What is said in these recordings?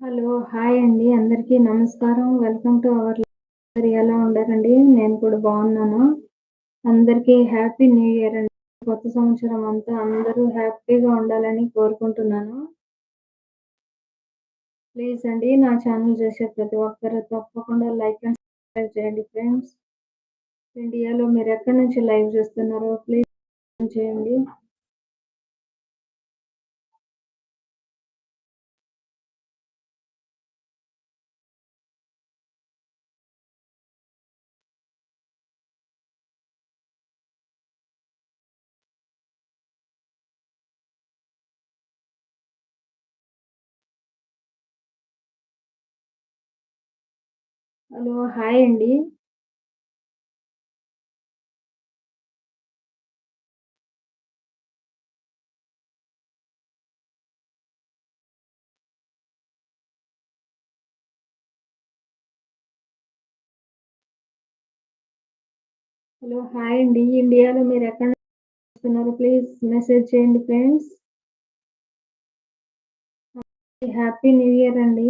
Hello hi అండి. అందరికీ నమస్కారం. వెల్కమ్ టు అవర్ ఎలా ఉండారండి? నేను కూడా బాగున్నాను. అందరికీ హ్యాపీ న్యూ ఇయర్ అండి. కొత్త సంవత్సరం అంతా అందరూ హ్యాపీగా ఉండాలని కోరుకుంటున్నాను. ప్లీజ్ అండి నా ఛానల్ చేసే ప్రతి ఒక్కరు తప్పకుండా లైక్ అండ్ సబ్స్క్రైబ్ చేయండి ఫ్రెండ్స్. ఇండియాలో మీరు ఎక్కడి నుంచి లైవ్ చేస్తున్నారో ప్లీజ్ చేయండి. హలో హాయ్ అండి. హలో హాయ్ అండి. ఇండియాలో మీరు ఎక్కడ చూస్తున్నారు? ప్లీజ్ మెసేజ్ చేయండి ఫ్రెండ్స్. హ్యాపీ న్యూ ఇయర్ అండి.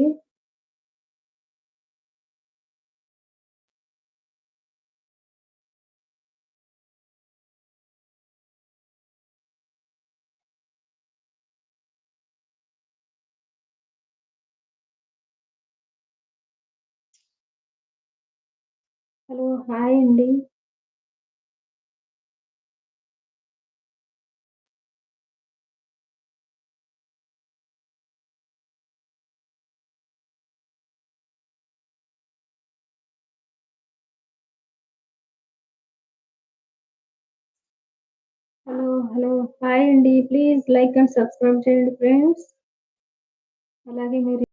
హలో హాయ్ అండి. హలో హలో హాయ్ అండి. ప్లీజ్ లైక్ అండ్ సబ్స్క్రైబ్ చేయండి ఫ్రెండ్స్. అలాగే మీరు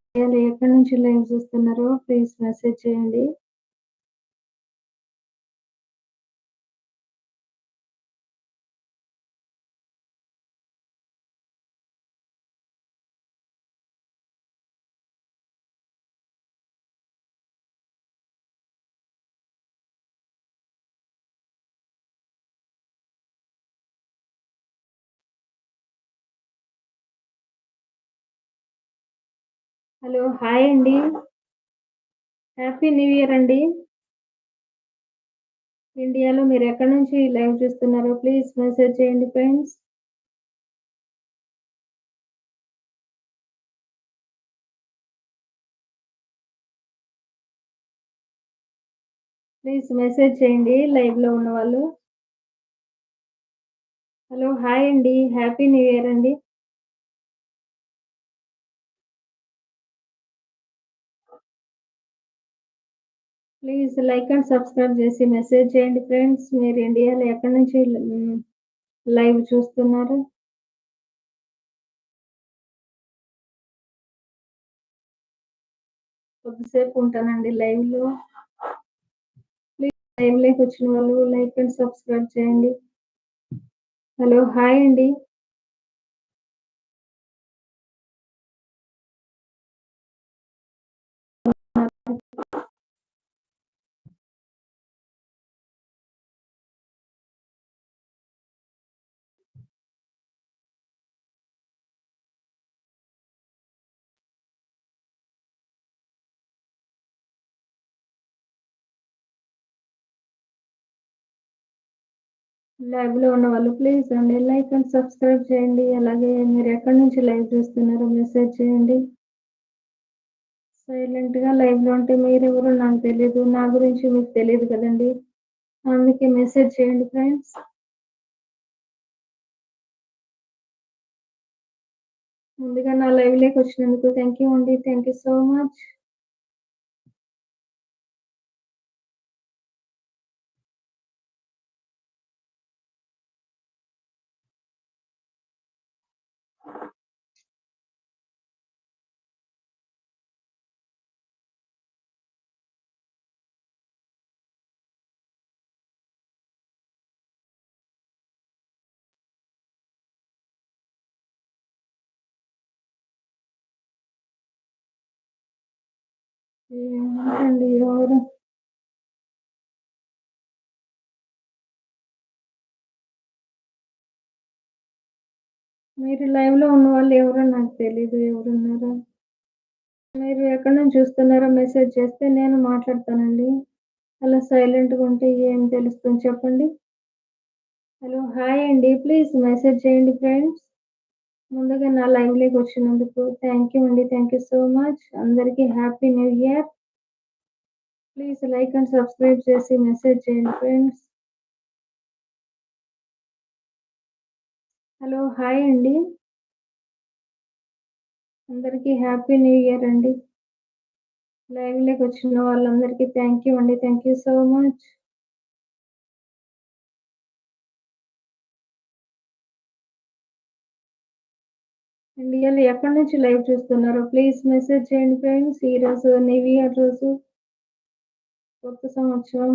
ఎక్కడి నుంచి లైవ్ చూస్తున్నారో ప్లీజ్ మెసేజ్ చేయండి. హలో హాయ్ అండి. హ్యాపీ న్యూ ఇయర్ అండి. ఇండియాలో మీరు ఎక్కడి నుంచి లైవ్ చూస్తున్నారో ప్లీజ్ మెసేజ్ చేయండి ఫ్రెండ్స్. ప్లీజ్ మెసేజ్ చేయండి లైవ్లో ఉన్న వాళ్ళు. హలో హాయ్ అండి. హ్యాపీ న్యూ ఇయర్ అండి. ప్లీజ్ లైక్ అండ్ సబ్స్క్రైబ్ చేసి మెసేజ్ చేయండి ఫ్రెండ్స్. మీరు ఇండియాలో ఎక్కడి నుంచి లైవ్ చూస్తున్నారు? కొద్దిసేపు ఉంటానండి లైవ్లో ప్లీజ్ లైవ్లోకి వచ్చిన వాళ్ళు లైక్ అండ్ సబ్స్క్రైబ్ చేయండి. హలో హాయ్ అండి. లైవ్లో ఉన్న వాళ్ళు ప్లీజ్ అండి లైక్ అండ్ సబ్స్క్రైబ్ చేయండి. అలాగే మీరు ఎక్కడి నుంచి లైవ్ చూస్తున్నారో మెసేజ్ చేయండి. సైలెంట్గా లైవ్లో ఉంటే మీరెవరో నాకు తెలియదు నా గురించి మీకు తెలియదు కదండి. అందుకే మెసేజ్ చేయండి ఫ్రెండ్స్ ముందుగా నా లైవ్లోకి వచ్చినందుకు థ్యాంక్ యూ అండి. థ్యాంక్ యూ సో మచ్ అండి ఎవరు? మీరు లైవ్లో ఉన్న వాళ్ళు ఎవరో? నాకు తెలీదు ఎవరున్నారో మీరు ఎక్కడి నుంచి చూస్తున్నారో మెసేజ్ చేస్తే నేను మాట్లాడతానండి. అలా సైలెంట్గా ఉంటే ఏం తెలుస్తుంది చెప్పండి? హలో హాయ్ అండి. ప్లీజ్ మెసేజ్ చేయండి ఫ్రెండ్స్ ముందుగా నా లైవ్లోకి వచ్చినందుకు థ్యాంక్ యూ అండి. థ్యాంక్ యూ సో మచ్ అందరికీ happy new year please like and subscribe చేసి మెసేజ్ చేయండి ఫ్రెండ్స్ హలో హాయ్ అండి. అందరికీ హ్యాపీ న్యూ ఇయర్ అండి. లైవ్లోకి వచ్చిన వాళ్ళందరికీ థ్యాంక్ యూ అండి. థ్యాంక్ యూ సో మచ్ ఇండియాలో ఎక్కడి నుంచి లైవ్ చూస్తున్నారో ప్లీజ్ మెసేజ్ చేయండి ఫ్రెండ్స్. ఈరోజు న్యూ ఇయర్ రోజు కొత్త సంవత్సరం.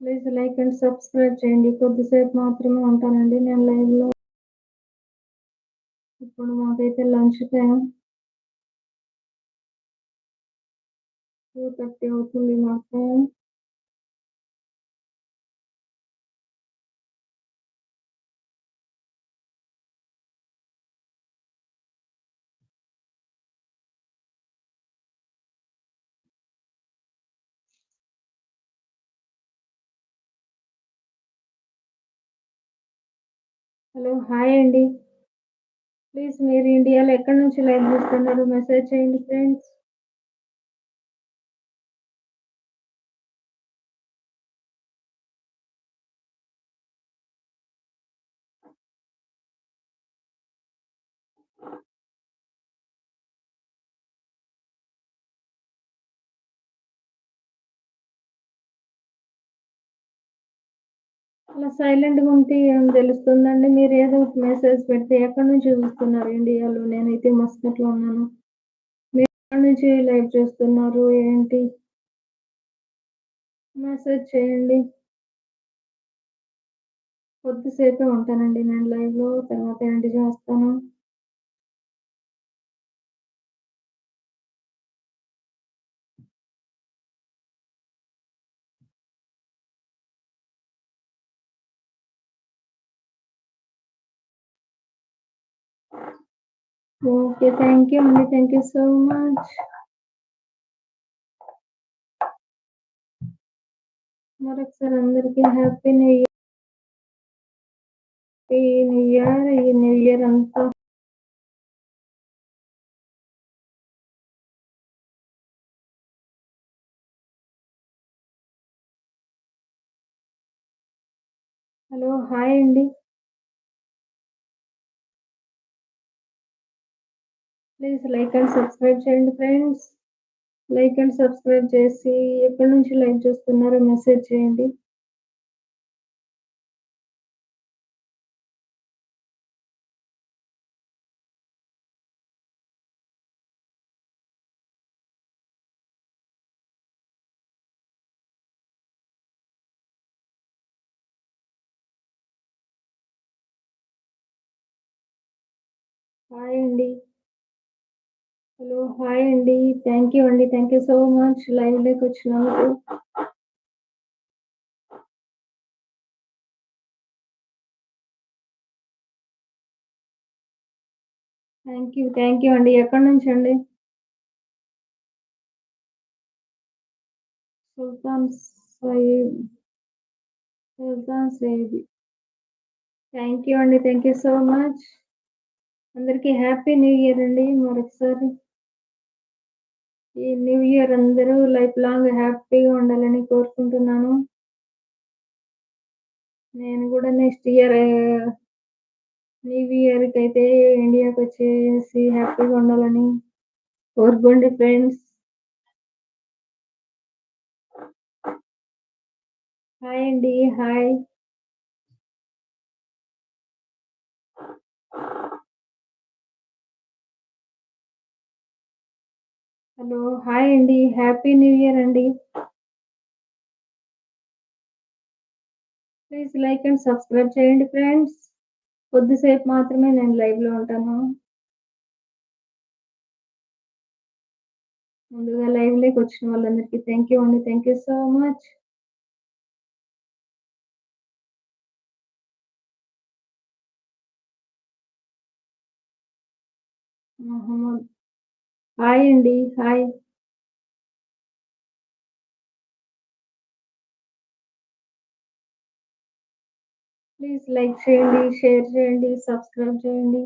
ప్లీజ్ లైక్ అండ్ సబ్స్క్రైబ్ చేయండి. కొద్దిసేపు మాత్రమే ఉంటానండి నేను లైవ్లో. ఇప్పుడు మాకైతే లంచ్ టైం టూ థర్టీ అవుతుంది మాకు హలో హాయ్ అండి ప్లీజ్ మీరు ఇండియాలో ఎక్కడి నుంచి లైవ్ చూస్తున్నారు? మెసేజ్ చేయండి ఫ్రెండ్స్. అలా సైలెంట్గా ఉంటే ఏం తెలుస్తుందండి? మీరు ఏదో ఒక మెసేజ్ పెడితే ఎక్కడి నుంచి చూస్తున్నారు ఇండియాలో? నేనైతే మస్కట్లో ఉన్నాను. మీరు ఎక్కడి నుంచి లైవ్ చూస్తున్నారు? ఏంటి? మెసేజ్ చేయండి. కొద్దిసేపే ఉంటానండి నేను లైవ్లో తర్వాత ఏంటి చేస్తాను? ఓకే థ్యాంక్ యూ అండి థ్యాంక్ యూ సో మచ్ మరొకసారి అందరికీ హ్యాపీ న్యూ ఇయర్ ఈ న్యూ ఇయర్ ఈ న్యూ ఇయర్ అంతా. హలో హాయ్ అండి. ప్లీజ్ లైక్ అండ్ సబ్స్క్రైబ్ చేయండి ఫ్రెండ్స్. లైక్ అండ్ సబ్స్క్రైబ్ చేసి ఎప్పటి నుంచి లైక్ చూస్తున్నారో మెసేజ్ చేయండి. హాయ్ అండి. హలో హాయ్ అండి. థ్యాంక్ యూ అండి. థ్యాంక్ యూ సో మచ్ లైవ్లోకి వచ్చినందుకు. థ్యాంక్ యూ థ్యాంక్ యూ అండి. ఎక్కడి నుంచి అండి? సుల్తాన్ సయీద్ సుల్తాన్ సయీద్ థ్యాంక్ యూ అండి. థ్యాంక్ యూ సో మచ్ అందరికీ హ్యాపీ న్యూ ఇయర్ అండి. మరొకసారి. ఈ న్యూ ఇయర్ అందరూ లైఫ్ లాంగ్ హ్యాపీగా ఉండాలని కోరుకుంటున్నాను. నేను కూడా నెక్స్ట్ ఇయర్ న్యూ ఇయర్కి అయితే ఇండియాకి వచ్చేసి హ్యాపీగా ఉండాలని కోరుకోండి ఫ్రెండ్స్ హాయ్ అండి హాయ్ హలో హాయ్ అండి హ్యాపీ న్యూ ఇయర్ అండి ప్లీజ్ లైక్ అండ్ సబ్స్క్రైబ్ చేయండి ఫ్రెండ్స్ కొద్దిసేపు మాత్రమే నేను లైవ్లో ఉంటాను ముందుగా లైవ్‌లోకి వచ్చిన వాళ్ళందరికీ థ్యాంక్ యూ అండి. Thank you so much. Mohammed. Hi అండి. హాయ్. ప్లీజ్ లైక్ చేయండి, షేర్ చేయండి, సబ్స్క్రైబ్ చేయండి.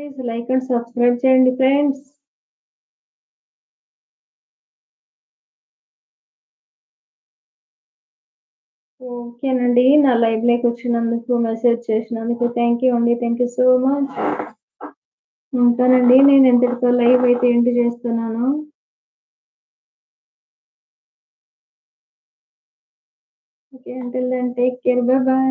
ప్లీజ్ లైక్ అండ్ సబ్స్క్రైబ్ చేయండి ఫ్రెండ్స్. ఓకేనండి. నా లైవ్‌లోకి వచ్చినందుకు, మెసేజ్ చేసినందుకు థ్యాంక్ యూ అండి. Thank you so much. ఉంటానండి. నేను ఎంతటితో లైవ్ అయితే ఏంటి చేస్తున్నాను. ఓకే. అంటే టేక్ కేర్. Bye bye